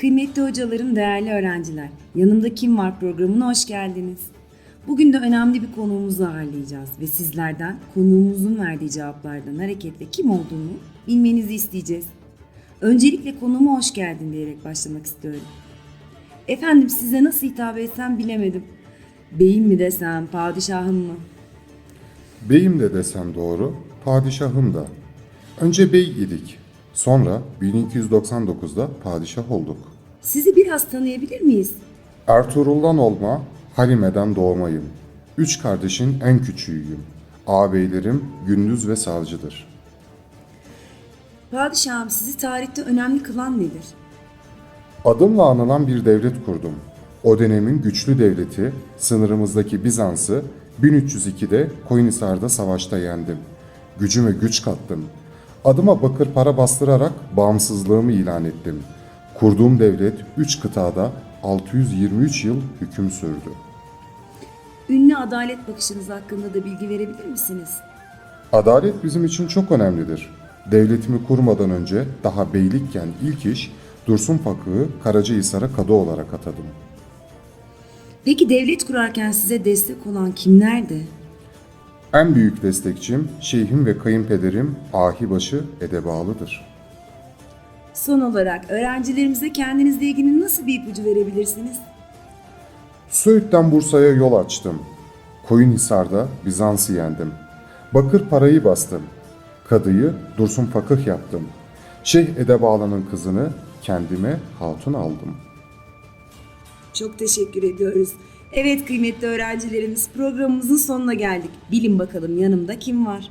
Kıymetli hocalarım, değerli öğrenciler, Yanımda Kim Var programına hoş geldiniz. Bugün de önemli bir konuğumuzu ağırlayacağız ve sizlerden konuğumuzun verdiği cevaplardan hareketle kim olduğunu bilmenizi isteyeceğiz. Öncelikle konuğuma hoş geldin diyerek başlamak istiyorum. Efendim size nasıl hitap etsem bilemedim. Beyim mi desem, padişahım mı? Beyim de desem doğru, padişahım da. Önce bey idik. Sonra 1299'da padişah olduk. Sizi biraz tanıyabilir miyiz? Ertuğrul'dan olma, Halime'den doğmayım. Üç kardeşin en küçüğüyüm. Ağabeylerim gündüz ve savcıdır. Padişahım sizi tarihte önemli kılan nedir? Adımla anılan bir devlet kurdum. O dönemin güçlü devleti, sınırımızdaki Bizans'ı 1302'de Koyunhisar'da savaşta yendim. Gücüme güç kattım. Adıma bakır para bastırarak bağımsızlığımı ilan ettim. Kurduğum devlet 3 kıtada 623 yıl hüküm sürdü. Ünlü adalet bakışınız hakkında da bilgi verebilir misiniz? Adalet bizim için çok önemlidir. Devletimi kurmadan önce daha beylikken ilk iş Dursun Fakığı Karacahisar'a kadı olarak atadım. Peki devlet kurarken size destek olan kimlerdi? En büyük destekçim şeyhim ve kayınpederim Ahibaşı Edebalı'dır. Son olarak öğrencilerimize kendinizle ilgili nasıl bir ipucu verebilirsiniz? Söğüt'ten Bursa'ya yol açtım. Koyunhisar'da Bizans'ı yendim. Bakır parayı bastım. Kadıyı Dursun Fakıh yaptım. Şeyh Edebalı'nın kızını kendime hatun aldım. Çok teşekkür ediyoruz. Evet kıymetli öğrencilerimiz programımızın sonuna geldik. Bilin bakalım yanımda kim var?